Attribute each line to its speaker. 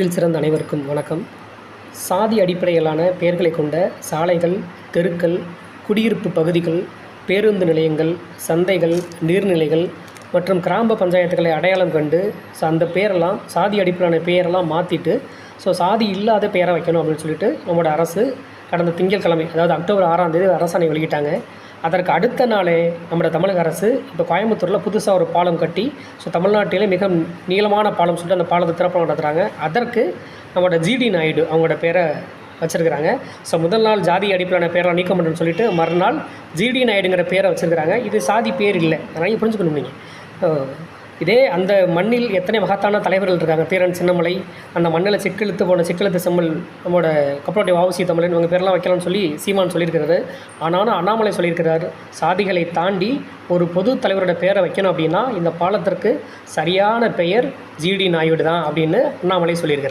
Speaker 1: அறிவில் சிறந்த அனைவருக்கும் வணக்கம். சாதி அடிப்படையிலான பெயர்களை கொண்ட சாலைகள் தெருக்கள் குடியிருப்பு பகுதிகள் பேருந்து நிலையங்கள் சந்தைகள் நீர்நிலைகள் மற்றும் கிராம பஞ்சாயத்துகளை அடையாளம் கண்டு ஸோ அந்த பேரெல்லாம் சாதி அடிப்படையிலான பெயரெல்லாம் மாற்றிட்டு ஸோ சாதி இல்லாத பெயரை வைக்கணும் அப்படின்னு சொல்லிட்டு நம்மளோட அரசு கடந்த திங்கட்கிழமை அதாவது அக்டோபர் ஆறாம் தேதி அரசாணை வெளியிட்டாங்க. அதற்கு அடுத்த நாளே நம்மளோட தமிழக அரசு இப்போ கோயம்புத்தூரில் புதுசாக ஒரு பாலம் கட்டி ஸோ தமிழ்நாட்டிலே மிக நீளமான பாலம் சொல்லிட்டு அந்த பாலத்தை திறப்பு நடத்துகிறாங்க அதற்கு நம்மளோட ஜிடி நாயுடு அவங்களோட பேரை வச்சுருக்கிறாங்க. ஸோ முதல் நாள் ஜாதி அடிப்படையான பேரெலாம் நீக்க மாட்டேன்னு சொல்லிட்டு மறுநாள் ஜிடி நாயுடுங்கிற பேரை வச்சுருக்கிறாங்க. இது சாதி பேர் இல்லை. அதனால் புரிஞ்சுக்கணும் நீங்கள் இதே அந்த மண்ணில் எத்தனை மகத்தான தலைவர்கள் இருக்காங்க? தீரன் சின்னமலை அந்த மண்ணில் சிக்கெழுத்து போன சிக்கெழுத்து செம்மல் நம்மளோட கப்பலோடைய வாவசி தமிழன் இவங்க பேர்லாம் வைக்கலாம்னு சொல்லி சீமான் சொல்லியிருக்கிறாரு ஆனாலும் அண்ணாமலை சொல்லியிருக்கிறார் சாதிகளை தாண்டி ஒரு பொது தலைவரோட பேரை வைக்கணும் அப்படின்னா இந்த பாலத்திற்கு சரியான பெயர் ஜிடி நாயுடு தான் அப்படின்னு அண்ணாமலை சொல்லியிருக்கிறார்.